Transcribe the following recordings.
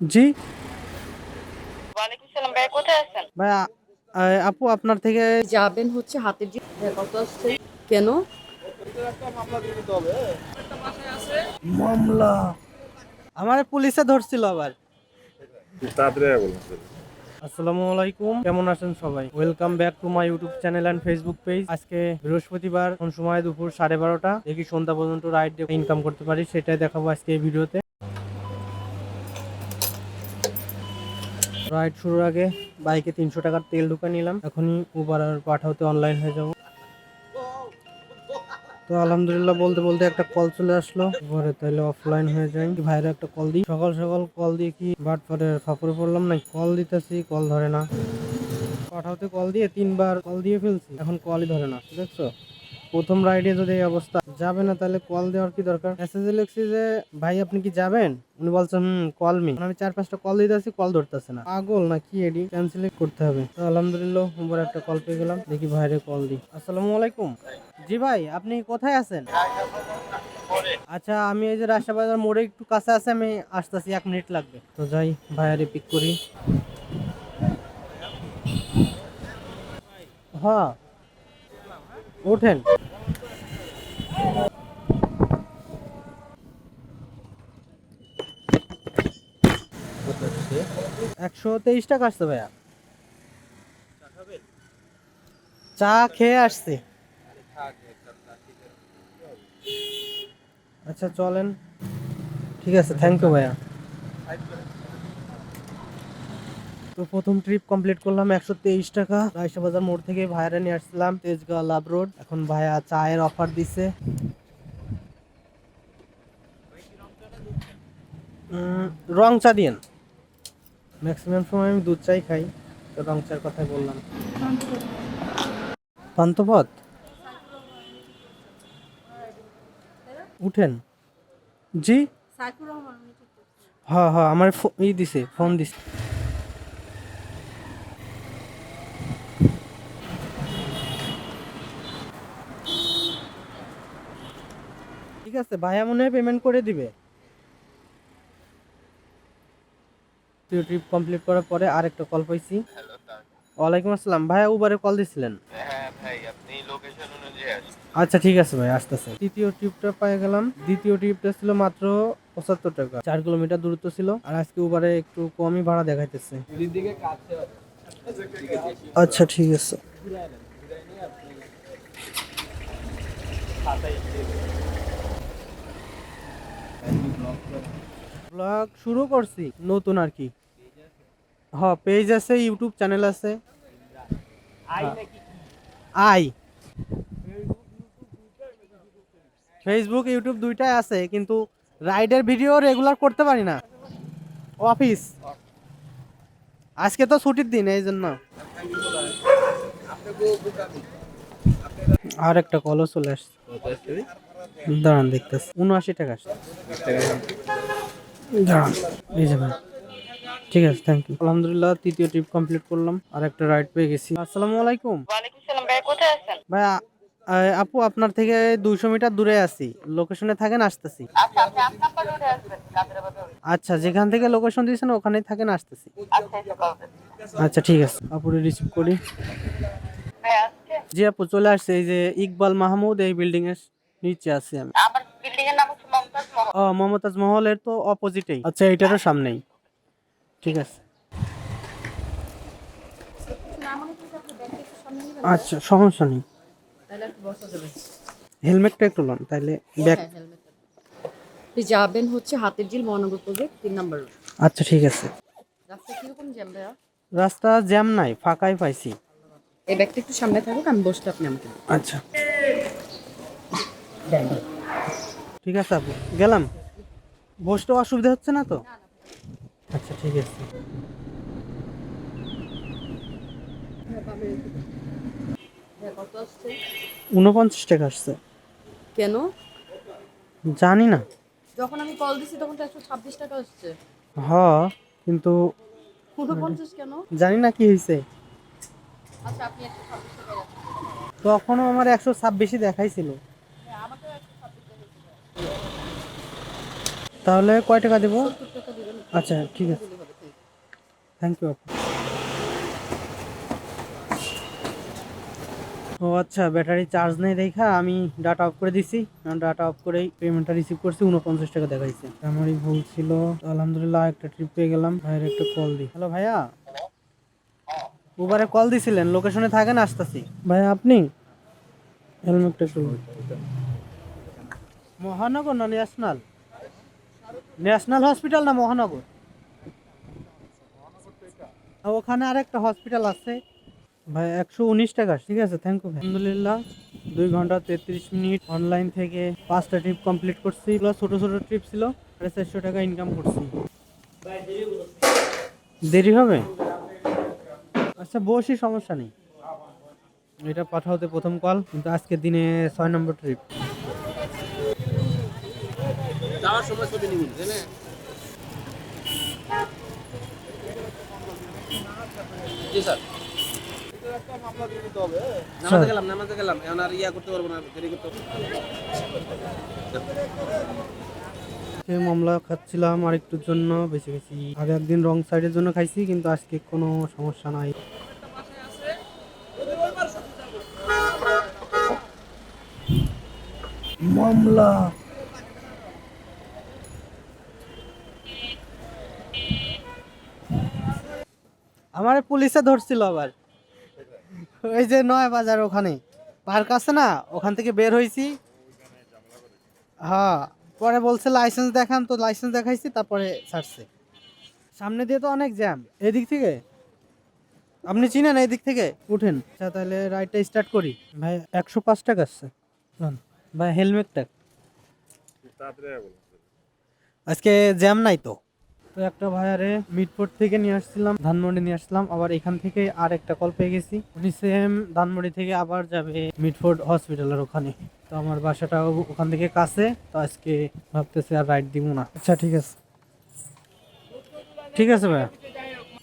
জি। ভাই কোথায় আছেন? ভাই আ- আ- আপু আপনার থেকে যাবেন হচ্ছে হাতের যে কত আসছে? কেন? মামলা। আমার পুলিশে ধরছিল আবার। আসসালামু আলাইকুম কেমন আছেন সবাই? Welcome back to my YouTube channel and Facebook page আজকে বৃহস্পতিবার কোন সময় দুপুর সাড়ে বারোটা দেখি সন্ধ্যা পর্যন্ত রাইড ইনকাম করতে পারি সেটাই দেখাবো আজকে এই ভিডিওতে। রাইড শুরুর আগে বাইকে তিনশো টাকার তেল ঢুকে নিলাম। এখনই উবার আর পাঠাতে অনলাইন হয়ে যাব। তো আলহামদুলিল্লাহ বলতে বলতে একটা কল চলে আসলো। পরে তাহলে অফলাইন হয়ে যায় ভাইরা একটা কল দিই? সকাল সকাল কল দিয়ে কি বাট পরে ফাপড়ে পড়লাম না কল দিতেছি কল ধরে না। পাঠাতে কল দিয়ে তিনবার কল দিয়ে ফেলছি, এখন কলই ধরে না দেখছ প্রথম রাইডে যদি এই অবস্থা যাবে না, তাহলে কল দেওয়ার কি দরকার? মেসেজে লিখছি যে, ভাই, আপনি কি যাবেন? উনি বলছেন হুম কল মি আমি চার পাঁচটা কল দিতেছি কল ধরতেছে না। পাগল না কি এডি ক্যান্সেল করতে হবে। তো আলহামদুলিল্লাহ উপরে একটা কল পেয়ে গেলাম। দেখি ভাইরে কল দিই। আসসালামু আলাইকুম। জি ভাই, আপনি কোথায় আছেন? আচ্ছা আমি এই যে রাস্তাবাজার মোড়ে একটু কাছে আছে, আমি আসতেছি, এক মিনিট লাগবে। তো যাই, ভাইয়ারে পিক করি। হ্যাঁ। ওঠেন। একশো তেইশ টাকা আসছে ভাইয়া। চা খেয়ে আসছে। আচ্ছা চলেন। ঠিক আছে থ্যাংক ইউ ভাইয়া। তো প্রথম ট্রিপ কমপ্লিট করলাম একশো তেইশ টাকা। রায়সা বাজার মোড় থেকে ভাইরা নিয়ে আসছিলাম তেজগাঁও লাভ রোড এখন ভাইয়া চায়ের অফার দিছে। রং চা দিয়েন। ম্যাক্সিমাম সময় আমি দুধ চাই খাই। তো রং চার কথাই বললাম। পান্তপথ উঠেন। জি? হ্যাঁ হ্যাঁ আমার ফো- ই দিছে ফোন দিছে। ঠিক আছে ভাইয়া মনে হয় পেমেন্ট করে দিবে। ট্রিপ কমপ্লিট করার পরে আরেকটা কল পাইছি। ওয়ালাইকুম আসসালাম ভাইয়া উবারে কল দিছিলেন? হ্যাঁ ভাই আপনি লোকেশন অনুযায়ী আচ্ছা ঠিক আছে ভাই আসতেছে। তৃতীয় ট্রিপটা পেয়ে গেলাম। দ্বিতীয় ট্রিপটা ছিল মাত্র পঁচাত্তর টাকা। চার কিলোমিটার দূরত্ব ছিল আর আজকে উবারে একটু কমই ভাড়া দেখাইতেছে। আচ্ছা ঠিক আছে। ব্লগ শুরু করছি নতুন আর কি। হ্যাঁ পেজ আছে ইউটিউব চ্যানেল আছে। আই ফেসবুক ইউটিউব দুইটাই আছে কিন্তু রাইডের ভিডিও রেগুলার করতে পারি না। অফিস আজকে তো ছুটির দিন এই জন্য। আর একটা কলও চলে আসছে। দাঁড়ান দেখতেছি। উনআশি টাকা দাঁড়ান। এই যে ভাই। ঠিক আছে থ্যাংক ইউ আলহামদুলিল্লাহ তৃতীয় ট্রিপ কমপ্লিট করলাম। আর একটা রাইড পেয়ে গেছি। আসসালামু আলাইকুম। ভাই কোথায় আছেন? ভাই আ- আ- আপু আপনার থেকে দুইশো মিটার দূরে আছি। লোকেশনে থাকেন আসতেছি। আচ্ছা আচ্ছা যেখান থেকে লোকেশন দিয়েছেন ওখানেই থাকেন আসতেছি। আচ্ছা আচ্ছা ঠিক আছে। আপুরে রিসিভ করি। জি আপু চলে আসছে। এই যে ইকবাল মাহমুদ এই বিল্ডিং এর নিচে আছি আমি। আমার বিল্ডিং এর নাম হচ্ছে মমতাজ মহল। ও মমতাজ মহলের তো অপোজিটেই আচ্ছা এইটারও সামনেই। ঠিক আছে। আচ্ছা সমস্যা নেই তাহলে একটু বসা যাবে হেলমেটটা একটু লন তাইলে ব্যাগ হ্যাঁ হেলমেট আপনি যাবেন হচ্ছে হাতের ঝিল মহানগর প্রজেক্ট তিন নম্বর আচ্ছা ঠিক আছে। রাস্তা কীরকম জ্যাম ভাইয়া রাস্তা জ্যাম নাই ফাঁকাই পাইছি। এই ব্যাগটা একটু সামনে থাকুক আমি বসলে আপনি আমাকে দিন। ঠিক আছে আপু গেলাম। বসতে অসুবিধা হচ্ছে না তো? আচ্ছা ঠিক আছে। হ্যাঁ, উনপঞ্চাশ টাকা আসছে। কেন? জানি না। যখন আমি কল দিছি তখন তো একশো ছাব্বিশ টাকা আসছে। হ কিন্তু উনপঞ্চাশ কেন? জানি না কি হয়েছে আচ্ছা আপনি একশো ছাব্বিশ টাকা তখনও আমার একশো ছাব্বিশই দেখাইছিল হ্যাঁ আমাকেও একশো ছাব্বিশ টাকা তাহলে কয় টাকা দেবো? আচ্ছা ঠিক আছে। থ্যাংক ইউ আপু। ও আচ্ছা ব্যাটারি চার্জ নেই দেখা আমি ডাটা অফ করে দিছি। ডাটা অফ করেই পেমেন্টটা রিসিভ করছি উনপঞ্চাশ টাকা দেখাইছে। আমারই ভুল ছিল। আলহামদুলিল্লাহ, একটা ট্রিপ পেয়ে গেলাম। ভাইয়ের একটা কল দিই হ্যালো ভাইয়া? উবারে কল দিছিলেন লোকেশনে থাকেন, আসতেছি। ভাইয়া, আপনি? হেলমেটটা একটু মহানগর না ন্যাশনাল? ন্যাশনাল হসপিটাল না মহানগর? ওখানে আরেকটা হসপিটাল আছে। ভাই, একশো উনিশ টাকা, ঠিক আছে? থ্যাংক ইউ আলহামদুলিল্লাহ, দুই ঘণ্টা তেত্রিশ মিনিট অনলাইন থেকে পাঁচটা ট্রিপ কমপ্লিট করছি। এগুলো ছোটো ছোটো ট্রিপ ছিল, সাড়ে চারশো টাকা ইনকাম করছি। দেরি হবে? আচ্ছা বসি, সমস্যা নেই। এটা পাঠাওতে প্রথম কল কিন্তু আজকে দিনে ছয় নম্বর ট্রিপ যাওয়ার সময় ছবি নিবেন জি স্যার। নামাজে গেলাম নামাজে গেলাম। এখন আর ইয়া করতে পারব না দেরি করতে পারব না। মামলা খাচ্ছিলাম আর একটুর জন্য বেশি বেশি আগে একদিন রং সাইডের জন্য খাইছি কিন্তু আজকে কোনো সমস্যা নাই। মামলা আমার পুলিশে ধরছিল আবার। ওই যে নয় বাজার ওখানে। পার্ক আছে না, ওখান থেকে বের হয়েছি হ্যাঁ পরে বলছে লাইসেন্স দেখান তো লাইসেন্স দেখাইছি, তারপরে ছাড়ছে। সামনে দিয়ে তো অনেক জ্যাম এদিক থেকে? আপনি চিনেন এই দিক থেকে? উঠেন। আচ্ছা তাহলে রাইডটা স্টার্ট করি। ভাই, একশো পাঁচ টাকা আসছে। ভাই হেলমেটটা আজকে জ্যাম নাই তো। তো একটা ভাইয়ারে মিটপোর্ট থেকে নিয়ে আসছিলাম ধানমন্ডি নিয়ে আসলাম আবার এখান থেকে আর একটা কল পেয়ে গেছি। উনি সেম ধানমন্ডি থেকে আবার যাবে মিটফোর্ড হসপিটালের ওখানে। তো আমার বাসাটা ওখান থেকে কাছে তো আজকে ভাবতেছি আর রাইড দিব না। আচ্ছা ঠিক আছে। ঠিক আছে ভাইয়া।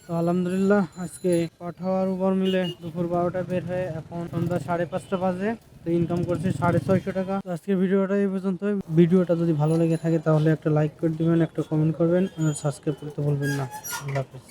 তো আলহামদুলিল্লাহ, আজকে পাঠাওয়ার উপর মিলে দুপুর বারোটায় বের হয়ে এখন সন্ধ্যা সাড়ে পাঁচটা বাজে, তো ইনকাম করছে সাড়ে ছয়শো টাকা। আজকের ভিডিওটা এই পর্যন্ত ভিডিওটা যদি ভালো লেগে থাকে তাহলে একটা লাইক করে দিবেন, একটা কমেন্ট করবেন, আর সাবস্ক্রাইব করতে বলবেন না। আল্লাহ হাফিজ।